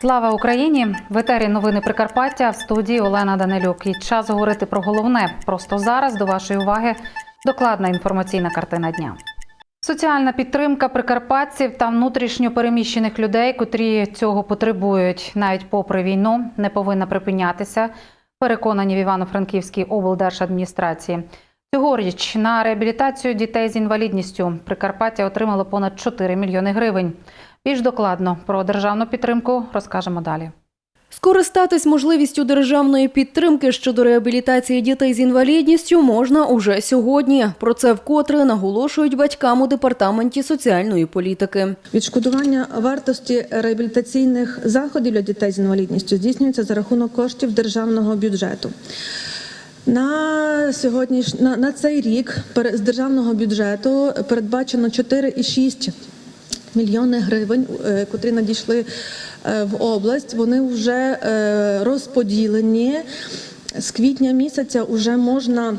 Слава Україні! В етері новини Прикарпаття в студії Олена Данилюк. І час говорити про головне. Просто зараз до вашої уваги докладна інформаційна картина дня. Соціальна підтримка прикарпатців та внутрішньо переміщених людей, котрі цього потребують, навіть попри війну, не повинна припинятися. Переконані в Івано-Франківській облдержадміністрації. Цьогоріч на реабілітацію дітей з інвалідністю Прикарпаття отримало понад 4 мільйони гривень. Більш докладно про державну підтримку розкажемо далі. Скористатись можливістю державної підтримки щодо реабілітації дітей з інвалідністю можна уже сьогодні. Про це вкотре наголошують батькам у департаменті соціальної політики. Відшкодування вартості реабілітаційних заходів для дітей з інвалідністю здійснюється за рахунок коштів державного бюджету. На сьогодніш... на, на цей рік з державного бюджету передбачено 4,6 мільйони гривень, е, котрі надійшли е, в область. Вони вже е, розподілені. З квітня місяця вже можна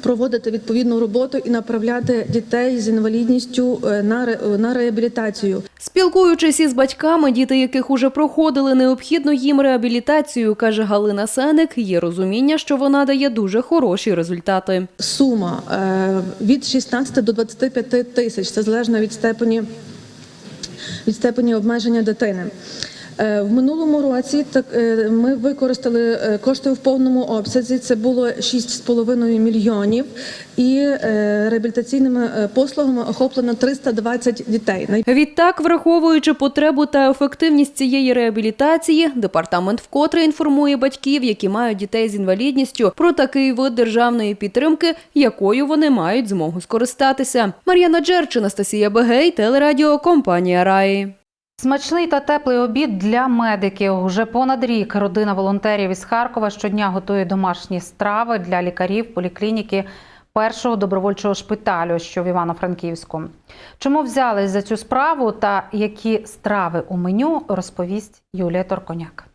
проводити відповідну роботу і направляти дітей з інвалідністю е, на, ре- на реабілітацію. Спілкуючись із батьками, діти яких уже проходили необхідну їм реабілітацію, каже Галина Сеник, є розуміння, що вона дає дуже хороші результати. Сума е, від 16 до 25 тисяч, це залежно від степені, від степені обмеження дитини. Е, В минулому році е, ми використали е, кошти в повному обсязі. Це було 6,5 мільйонів, і реабілітаційними послугами охоплено 320 дітей. Відтак, враховуючи потребу та ефективність цієї реабілітації, департамент вкотре інформує батьків, які мають дітей з інвалідністю, про такий вид державної підтримки, якою вони мають змогу скористатися. Мар'яна Джерч, Анастасія Бегей, телерадіокомпанія Раї. Смачний та теплий обід для медиків. Уже понад рік родина волонтерів із Харкова щодня готує домашні страви для лікарів поліклініки першого добровольчого шпиталю, що в Івано-Франківську. Чому взялись за цю справу та які страви у меню, розповість Юлія Торконяк.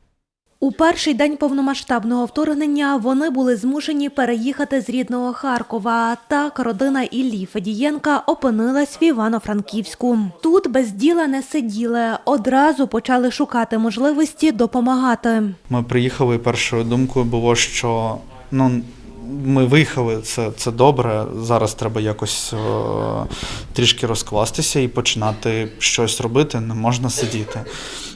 У перший день повномасштабного вторгнення вони були змушені переїхати з рідного Харкова. Так родина Іллі Федієнка опинилась в Івано-Франківську. Тут без діла не сиділи, одразу почали шукати можливості допомагати. Ми приїхали, першою думкою було, що ну, ми виїхали, це, це добре. Зараз треба якось е, трішки розкластися і починати щось робити, не можна сидіти.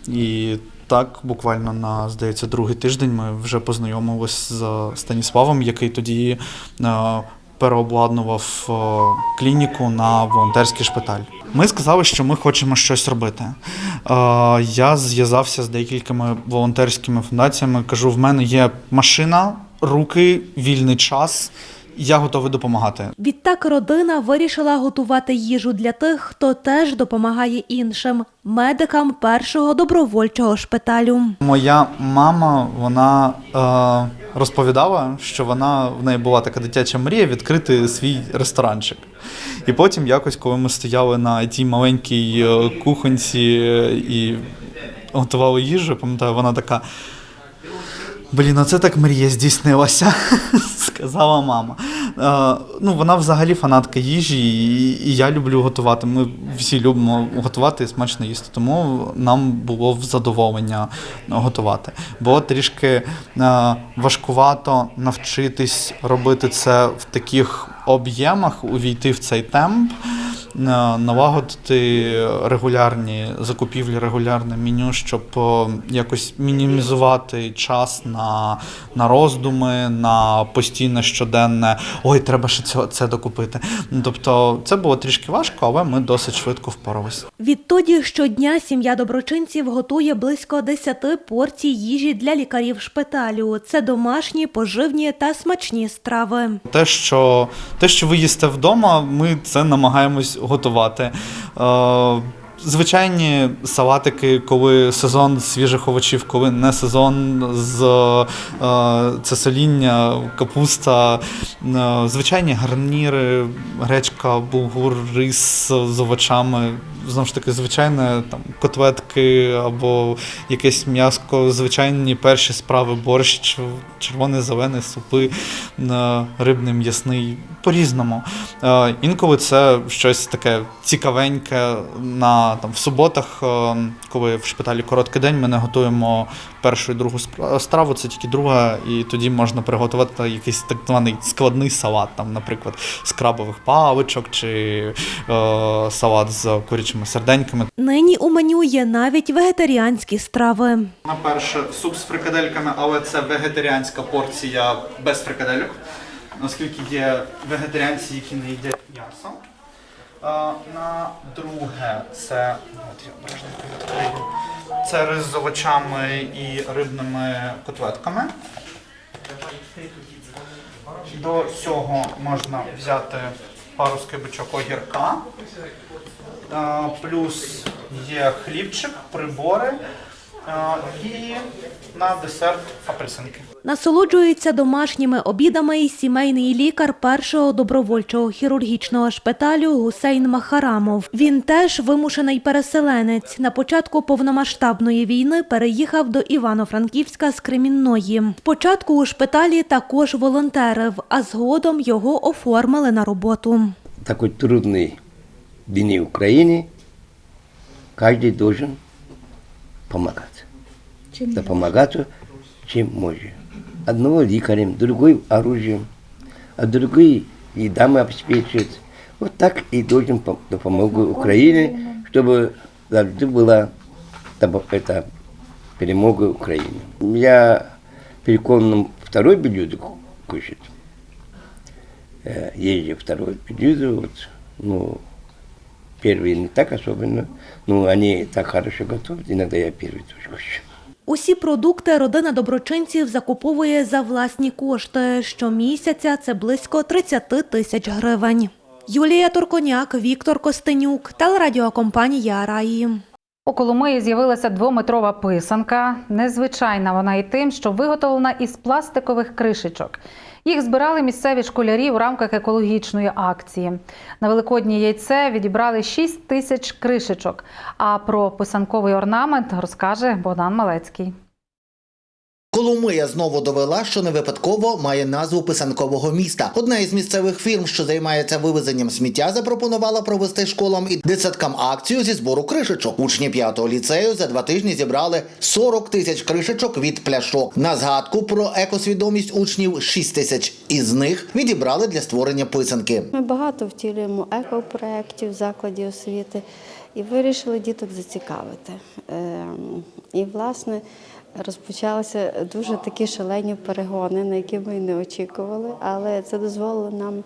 І так, буквально на, здається, другий тиждень ми вже познайомилися з Станіславом, який тоді е, переобладнував е, клініку на волонтерський шпиталь. Ми сказали, що ми хочемо щось робити. Е, Я зв'язався з декількома волонтерськими фундаціями. Кажу, в мене є машина, руки, вільний час. Я готовий допомагати. Відтак родина вирішила готувати їжу для тих, хто теж допомагає іншим медикам першого добровольчого шпиталю. Моя мама вона е, розповідала, що вона в неї була така дитяча мрія відкрити свій ресторанчик. І потім, якось, коли ми стояли на тій маленькій е, кухонці е, і готували їжу, пам'ятаю, вона така. Блін, оце так мрія здійснилася, сказала мама. Е, ну, вона взагалі фанатка їжі, і, я люблю готувати. Ми всі любимо готувати і смачно їсти. Тому нам було в задоволення готувати. Було трішки е, важкувато навчитись робити це в таких об'ємах, увійти в цей темп. Налагодити регулярні закупівлі, регулярне меню, щоб е, якось мінімізувати час на, на роздуми, на постійне щоденне ой, треба ще це, це докупити. Ну, Тобто це було трішки важко, але ми досить швидко впоралися. Відтоді щодня сім'я доброчинців готує близько 10 порцій їжі для лікарів шпиталю. Це домашні, поживні та смачні страви. Те, що, те, що ви їсте вдома, ми це намагаємось готувати. Е, Звичайні салатики, коли сезон свіжих овочів, коли не сезон з е, це соління, капуста, е, звичайні гарніри, гречка, булгур, рис з овочами. Знову ж таки, звичайне там котлетки або якесь м'яско, звичайні перші страви, борщ, червоний, зелений, супи, рибний, м'ясний, по-різному. Е, Інколи це щось таке цікавеньке на там в суботах, е, коли в шпиталі короткий день, ми не готуємо першу і другу страву, це тільки друга, і тоді можна приготувати якийсь так званий складний салат, там, наприклад, з крабових паличок чи е, салат з курячими серденьками. Нині у меню є навіть вегетаріанські страви. На перше суп з фрикадельками, але це вегетаріанська порція без фрикадельок, оскільки є вегетаріанці, які не їдять м'ясо. На друге це. Це рис з овочами і рибними котлетками. До цього можна взяти пару скибочок огірка. Плюс є хлібчик, прибори і на десерт апельсинки. Насолоджується домашніми обідами і сімейний лікар першого добровольчого хірургічного шпиталю Гусейн Махарамов. Він теж вимушений переселенець. На початку повномасштабної війни переїхав до Івано-Франківська з Кремінної. Спочатку у шпиталі також волонтерив, а згодом його оформили на роботу. такой трудной вине Украины каждый должен помогать. да помогать, чем может. Одного лекарем, другой оружием, а другой едами обеспечивает. Вот так и должен помогу Украине, чтобы завжди была это перемога Украине. Я переконан второй блюдо кушать. Э, езжу второе блюдо, вот, ну, первый не так особенно, но они так хорошо готовят, иногда я первый тоже кушаю. Усі продукти родина доброчинців закуповує за власні кошти. Щомісяця це близько 30 тисяч гривень. Юлія Турконяк, Віктор Костенюк, телерадіокомпанія Раї. У Коломиї з'явилася двометрова писанка. Незвичайна вона і тим, що виготовлена із пластикових кришечок. Їх збирали місцеві школярі у рамках екологічної акції. На великодні яйце відібрали 6 тисяч кришечок. А про писанковий орнамент розкаже Богдан Малецький. Коломия знову довела, що не випадково має назву писанкового міста. Одна із місцевих фірм, що займається вивезенням сміття, запропонувала провести школам і дитсадкам акцію зі збору кришечок. Учні п'ятого ліцею за два тижні зібрали 40 тисяч кришечок від пляшок. На згадку про екосвідомість учнів 6 тисяч із них відібрали для створення писанки. Ми багато втілюємо екопроєктів в закладі освіти і вирішили діток зацікавити. Ем, І, власне, розпочалися дуже такі шалені перегони, на які ми не очікували, але це дозволило нам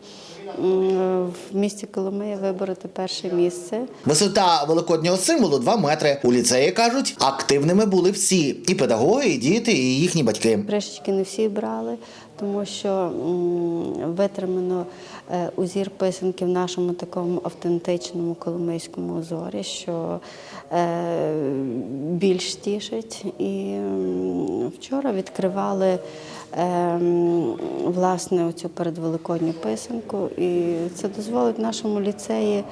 в місті Коломия вибороти перше місце. Висота великоднього символу 2 метри. У ліцеї кажуть, активними були всі і педагоги, і діти, і їхні батьки. Кришечки не всі брали, тому що витримано узір писанки в нашому такому автентичному коломийському узорі, що е, більш тішить. І вчора відкривали е, власне оцю передвеликодню писанку, і це дозволить нашому ліцеї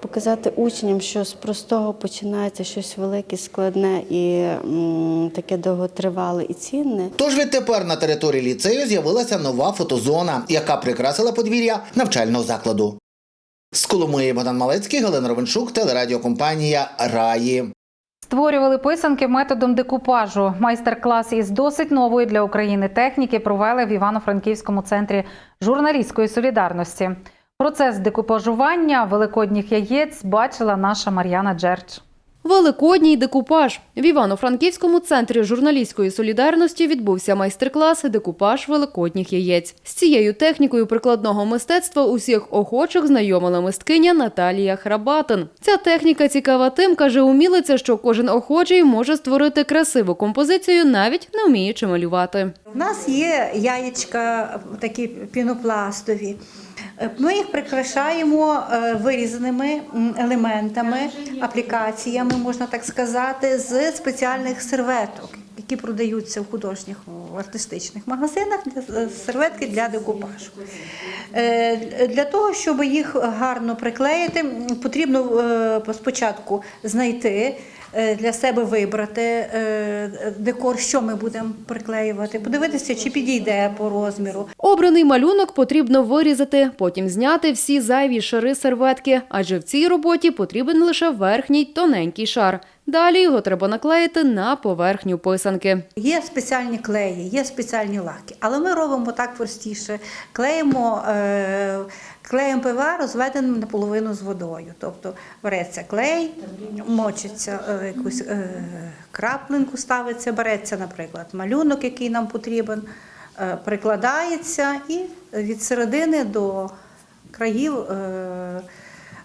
показати учням, що з простого починається щось велике, складне і м, таке довготривале і цінне. Тож відтепер на території ліцею з'явилася нова фотозона, яка прикрасила подвір'я навчального закладу. З Коломиї Богдан Малецький, Галина Ровеншук, телерадіокомпанія Раї. Створювали писанки методом декупажу. Майстер-клас із досить нової для України техніки провели в Івано-Франківському центрі журналістської солідарності. Процес декупажування великодніх яєць бачила наша Мар'яна Джерч. Великодній декупаж в Івано-Франківському центрі журналістської солідарності відбувся майстер-клас декупаж великодніх яєць. З цією технікою прикладного мистецтва усіх охочих знайомила мисткиня Наталія Храбатин. Ця техніка цікава тим, каже умілиця, що кожен охочий може створити красиву композицію, навіть не вміючи малювати. У нас є яєчка такі пінопластові. Ми їх прикрашаємо е, вирізаними елементами, аплікаціями, можна так сказати, з спеціальних серветок, які продаються в художніх в артистичних магазинах е, серветки для декупажу. Е, Для того, щоб їх гарно приклеїти, потрібно спочатку знайти. Е, Для себе вибрати е, декор, що ми будемо приклеювати, подивитися, чи підійде по розміру. Обраний малюнок потрібно вирізати, потім зняти всі зайві шари серветки, адже в цій роботі потрібен лише верхній тоненький шар. Далі його треба наклеїти на поверхню писанки. Є спеціальні клеї, є спеціальні лаки, але ми робимо так простіше. Клеїмо, е, клеєм ПВА розведеним наполовину з водою. Тобто береться клей, мочиться е, якусь е, краплинку, ставиться, береться, наприклад, малюнок, який нам потрібен, е, прикладається і від середини до країв.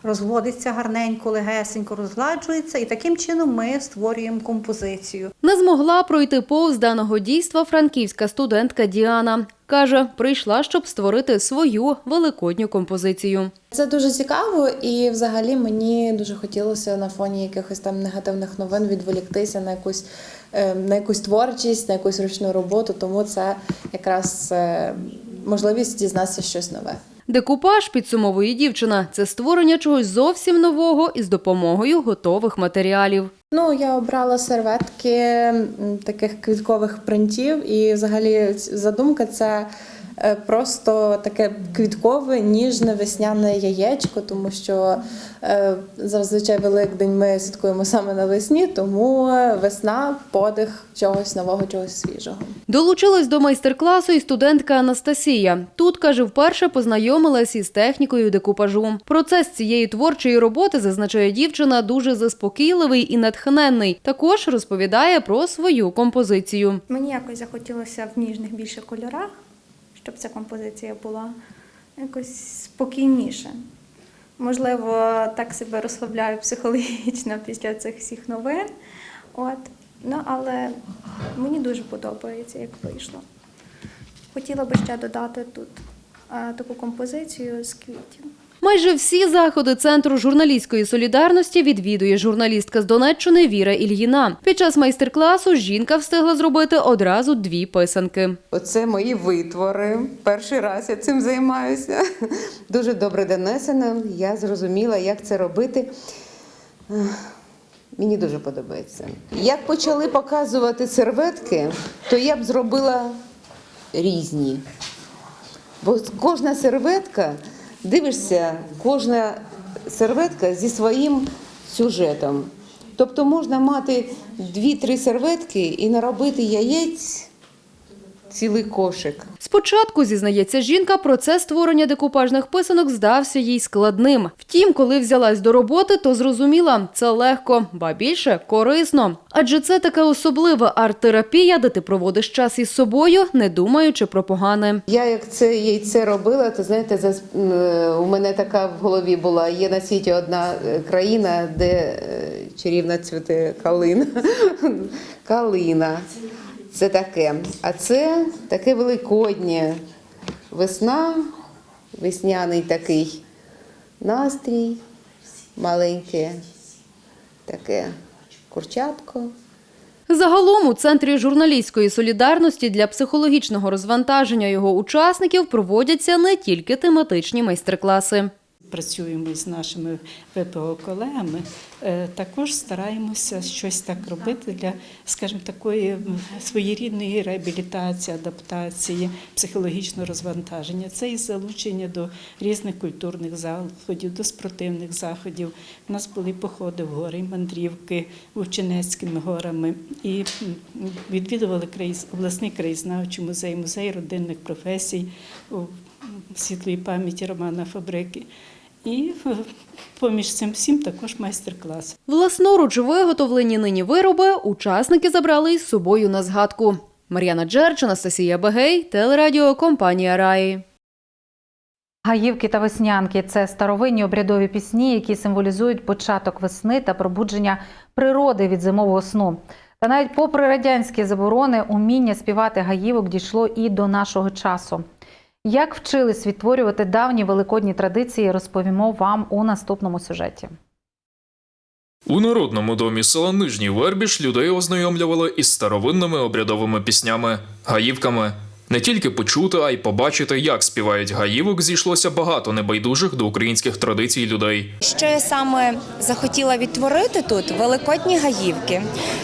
Розводиться гарненько, легесенько, розгладжується, і таким чином ми створюємо композицію. Не змогла пройти повз даного дійства франківська студентка Діана. Каже, прийшла, щоб створити свою великодню композицію. Це дуже цікаво, і взагалі мені дуже хотілося на фоні якихось там негативних новин відволіктися на якусь, е, на якусь творчість, на якусь ручну роботу. Тому це якраз е, можливість дізнатися щось нове. Декупаж, підсумовує дівчина, це створення чогось зовсім нового із допомогою готових матеріалів. Ну, я обрала серветки таких квіткових принтів, і взагалі задумка це просто таке квіткове, ніжне весняне яєчко, тому що е, зазвичай Великдень ми святкуємо саме навесні, тому е, весна подих чогось нового, чогось свіжого. Долучилась до майстер-класу і студентка Анастасія. Тут, каже, вперше познайомилась із технікою декупажу. Процес цієї творчої роботи, зазначає дівчина, дуже заспокійливий і натхненний. Також розповідає про свою композицію. Мені якось захотілося в ніжних більше кольорах, щоб ця композиція була якось спокійніше. Можливо, так себе розслабляю психологічно після цих всіх новин. От. Ну, але мені дуже подобається, як вийшло. Хотіла би ще додати тут е, таку композицію з квітів. Майже всі заходи центру журналістської солідарності відвідує журналістка з Донеччини Віра Ільїна. Під час майстер-класу жінка встигла зробити одразу дві писанки. Оце мої витвори. Перший раз я цим займаюся. Дуже добре донесено. Я зрозуміла, як це робити. Мені дуже подобається. Як почали показувати серветки, то я б зробила різні. Бо кожна серветка, дивишся, кожна серветка зі своїм сюжетом. Тобто можна мати дві-три серветки і наробити яєць цілий кошик. Спочатку, зізнається жінка, процес створення декупажних писанок здався їй складним. Втім, коли взялась до роботи, то зрозуміла – це легко, ба більше – корисно. Адже це така особлива арт-терапія, де ти проводиш час із собою, не думаючи про погане. Я як це яйце робила, то знаєте, е, у мене така в голові була. Є на світі одна е, країна, де е, чарівна цвіте калина. Калина. Це таке. А це таке великоднє. Весна, весняний такий настрій, маленьке таке курчатко. Загалом у центрі журналістської солідарності для психологічного розвантаження його учасників проводяться не тільки тематичні майстер-класи. Працюємо з нашими ВПО-колегами, е, також стараємося щось так робити для, скажімо, такої своєрідної реабілітації, адаптації, психологічного розвантаження. Це і залучення до різних культурних заходів, до спортивних заходів. У нас були походи в гори, мандрівки Вовчинецькими горами і відвідували обласний краєзнавчий музей, музей родинних професій світлої пам'яті Романа Фабрики. І поміж цим всім також майстер-клас. Власноруч виготовлені нині вироби учасники забрали із собою на згадку. Мар'яна Джерч, Анастасія Бегей, телерадіо компанія Раї. Гаївки та веснянки це старовинні обрядові пісні, які символізують початок весни та пробудження природи від зимового сну. Та навіть попри радянські заборони, уміння співати гаївок дійшло і до нашого часу. Як вчились відтворювати давні великодні традиції, розповімо вам у наступному сюжеті. У народному домі села Нижній Вербіш людей ознайомлювали із старовинними обрядовими піснями, гаївками. Не тільки почути, а й побачити, як співають гаївок, зійшлося багато небайдужих до українських традицій людей. Що я саме захотіла відтворити тут великодні гаївки,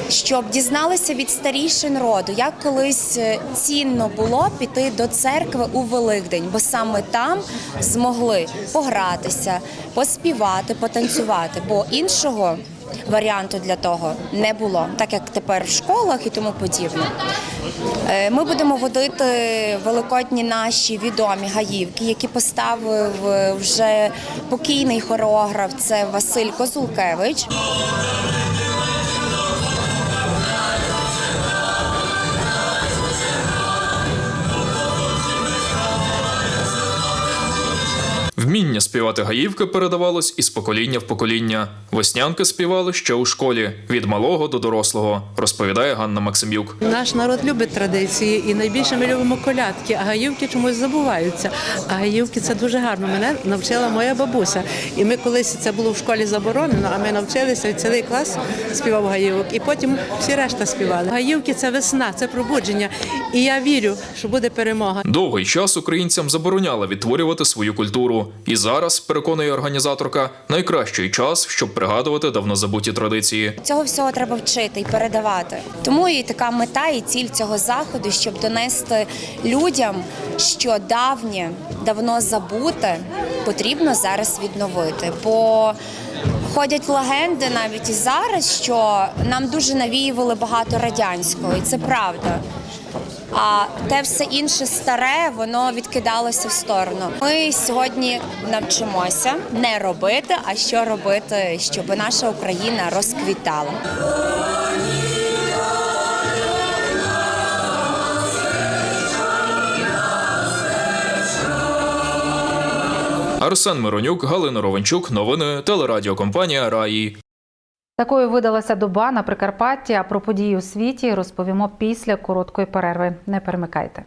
щоб дізналися від старішин роду, як колись е, цінно було піти до церкви у Великдень, бо саме там змогли погратися, поспівати, потанцювати, бо іншого. Варіанту для того не було, так як тепер в школах і тому подібне. Е, Ми будемо водити великодні наші відомі гаївки, які поставив е, вже покійний хореограф. Це Василь Козулкевич. Вміння співати гаївки передавалось із покоління в покоління. Веснянки співали ще у школі від малого до дорослого, розповідає Ганна Максимюк. Наш народ любить традиції, і найбільше ми любимо колядки, а гаївки чомусь забуваються. А гаївки це дуже гарно. Мене навчила моя бабуся. І ми колись це було в школі заборонено, а ми навчилися і цілий клас співав гаївок. І потім всі решта співали. Гаївки це весна, це пробудження. І я вірю, що буде перемога. Довгий час українцям забороняли відтворювати свою культуру. І зараз, переконує організаторка, найкращий час, щоб пригадувати давно забуті традиції. Цього всього треба вчити і передавати. Тому і така мета і ціль цього заходу, щоб донести людям, що давнє, давно забуте, потрібно зараз відновити. Бо ходять легенди навіть і зараз, що нам дуже навіювали багато радянського, і це правда. А те все інше старе, воно відкидалося в сторону. Ми сьогодні навчимося не робити, а що робити, щоб наша Україна розквітала. Арсен Миронюк, Галина Ровенчук, новини телерадіокомпанія Раї. Такою видалася доба на Прикарпатті. А про події у світі розповімо після короткої перерви. Не перемикайте.